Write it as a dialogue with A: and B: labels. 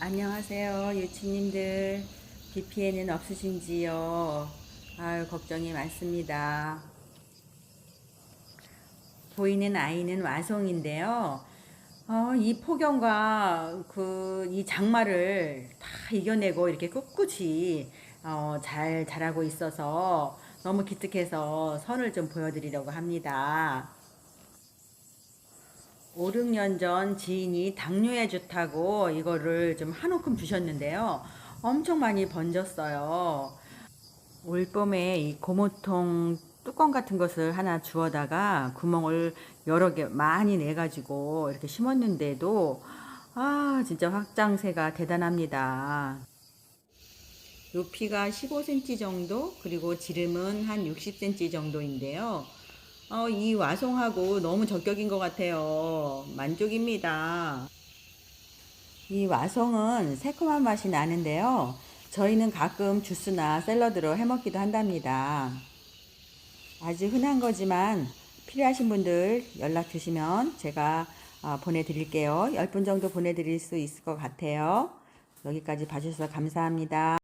A: 안녕하세요, 유치님들. 비 피해는 없으신지요? 아유, 걱정이 많습니다. 보이는 아이는 와송인데요. 어, 이 폭염과 그 이 장마를 다 이겨내고 이렇게 꿋꿋이 어, 잘 자라고 있어서 너무 기특해서 선을 좀 보여드리려고 합니다. 5, 6년 전 지인이 당뇨에 좋다고 이거를 좀 한 움큼 주셨는데요. 엄청 많이 번졌어요. 올 봄에 이 고무통 뚜껑 같은 것을 하나 주워다가 구멍을 여러 개 많이 내가지고 이렇게 심었는데도 아 진짜 확장세가 대단합니다. 높이가 15cm 정도 그리고 지름은 한 60cm 정도인데요. 어, 이 와송하고 너무 적격인 것 같아요. 만족입니다. 이 와송은 새콤한 맛이 나는데요. 저희는 가끔 주스나 샐러드로 해먹기도 한답니다. 아주 흔한 거지만 필요하신 분들 연락 주시면 제가 아, 보내드릴게요. 10분 정도 보내드릴 수 있을 것 같아요. 여기까지 봐주셔서 감사합니다.